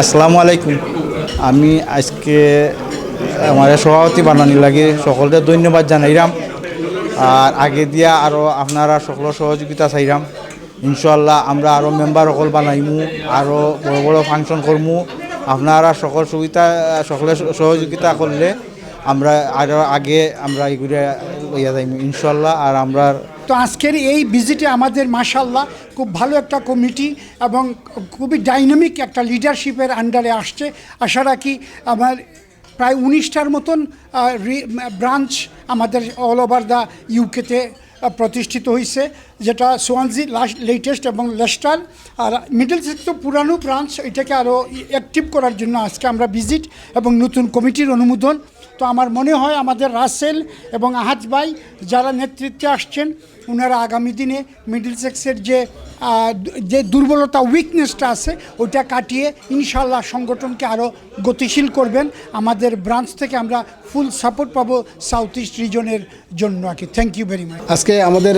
আসসালামু আলাইকুম। আমি আজকে আমার সভাপতি বানানি লাগে সকলকে ধন্যবাদ জানাইরাম। আর আগে দিয়া আরও আপনারা সকলের সহযোগিতা চাইরাম। ইনশাল্লাহ আমরা আরও মেম্বার সকল বানাইমু আরও বড় বড় ফাংশন করমু। আপনারা সকল সুবিধা সকলের সহযোগিতা করলে আমরা আরও আগে আমরা এগুলো ইয়া যাইমু ইনশাল্লাহ আর আমরা তো আজকের এই ভিজিটে আমাদের মাশাল্লাহ খুব ভালো একটা কমিটি এবং খুবই ডাইনামিক একটা লিডারশিপের আন্ডারে আসছে। আশা রাখি আমার প্রায় উনিশটার মতন ব্রাঞ্চ আমাদের অল ওভার দ্য ইউকেতে প্রতিষ্ঠিত হয়েছে যেটা সোয়ানজি লাস্ট লেটেস্ট এবং লেস্টার আর মিডল সেক্স তো পুরানো ব্রাঞ্চ এটাকে আরও অ্যাক্টিভ করার জন্য আজকে আমরা ভিজিট এবং নতুন কমিটির অনুমোদন তো আমার মনে হয় আমাদের রাসেল এবং আহাজ ভাই যারা নেতৃত্বে আসছেন ওনারা আগামী দিনে মিডল সেক্সের যে যে দুর্বলতা উইকনেসটা আছে, ওইটা কাটিয়ে ইনশাল্লাহ সংগঠনকে আরও গতিশীল করবেন। আমাদের ব্রাঞ্চ থেকে আমরা ফুল সাপোর্ট পাবো সাউথ ইস্ট রিজনের জন্য আর কি। থ্যাংক ইউ ভেরি মাচ আজকে আমাদের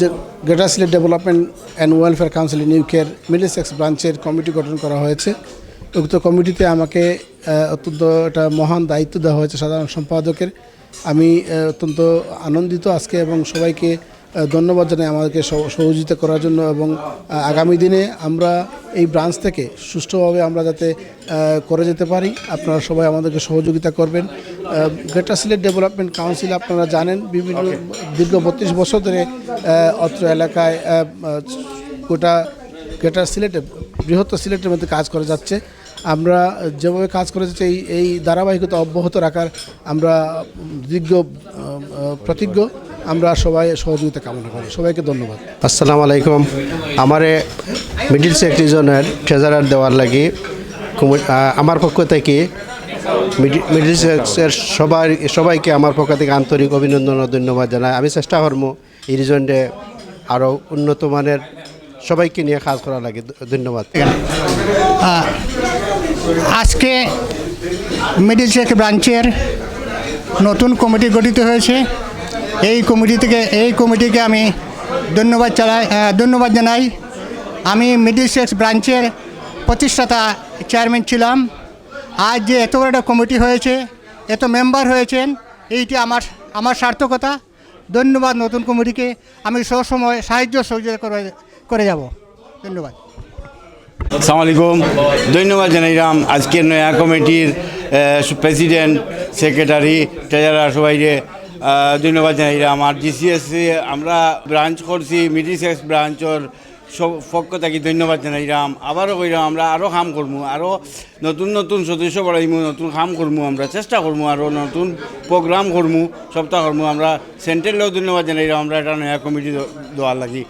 যে greater Sylhet development and welfare council নিউকের Middlesex ব্রাঞ্চের কমিটি গঠন করা হয়েছে। উক্ত কমিটিতে আমাকে অত্যন্ত একটা মহান দায়িত্ব দেওয়া হয়েছে সাধারণ সম্পাদকের। আমি অত্যন্ত আনন্দিত আজকে এবং সবাইকে ধন্যবাদ জানাই আমাদেরকে সহ- সহযোগিতা করার জন্য এবং আগামী দিনে আমরা এই ব্রাঞ্চ থেকে সুষ্ঠুভাবে আমরা যাতে করে যেতে পারি। আপনারা সবাই আমাদেরকে সহযোগিতা করবেন। গ্রেটার সিলেট ডেভেলপমেন্ট কাউন্সিল আপনারা জানেন বিভিন্ন দীর্ঘ বত্রিশ বছর ধরে অত্র এলাকায় গোটা গ্রেটার সিলেটে বৃহত্তর সিলেটের মধ্যে কাজ করে যাচ্ছে। আমরা যেভাবে কাজ করেছি এই এই ধারাবাহিকতা অব্যাহত রাখার আমরা দীর্ঘ প্রতিজ্ঞ। আমরা সবাই সহযোগিতা কামনা করি। সবাইকে ধন্যবাদ। আসসালামু আলাইকুম। আমারে মিডিল সেক রিজনের ট্রেজারার দেওয়ার লাগি আমার পক্ষ থেকে মিডিল সেক্সের সবাই, সবাইকে আমার পক্ষ থেকে আন্তরিক অভিনন্দন ও ধন্যবাদ জানাই। আমি চেষ্টা করব এই রিজনটে আরও উন্নত মানের সবাইকে নিয়ে কাজ করা লাগে ধন্যবাদ। আজকে মিডিল শেখ ব্রাঞ্চের নতুন কমিটি গঠিত হয়েছে। এই কমিটি থেকে এই কমিটিকে আমি ধন্যবাদ চালাই ধন্যবাদ জানাই। আমি মিডিল সেক্স ব্রাঞ্চের প্রতিষ্ঠাতা চেয়ারম্যান ছিলাম। আজ যে এত বড় কমিটি হয়েছে, এত মেম্বার হয়েছেন, এইটি আমার আমার সার্থকতা। ধন্যবাদ নতুন কমিটিকে। আমি সবসময় সাহায্য সহযোগিতা করে করে যাব। ধন্যবাদ। সালাম আলাইকুম। ধন্যবাদ জানাইলাম আজকের নয়া কমিটির প্রেসিডেন্ট, সেক্রেটারি, ট্রেজারার সবাইকে ধন্যবাদ জানাইলাম আর জিসিএসসি আমরা ব্রাঞ্চ করছি মিডিল সেক্স ব্রাঞ্চর সব পক্ষ থাকি ধন্যবাদ জানাইলাম আবারও কইলাম আমরা আরও কাম করব আরও নতুন নতুন সদস্য বাড়াইমু, নতুন কাম করব আমরা চেষ্টা করব আরও নতুন প্রোগ্রাম করব সপ্তাহ করব আমরা সেন্ট্রালেও ধন্যবাদ জানাইলাম আমরা একটা নয়া কমিটি দেওয়ার লাগি।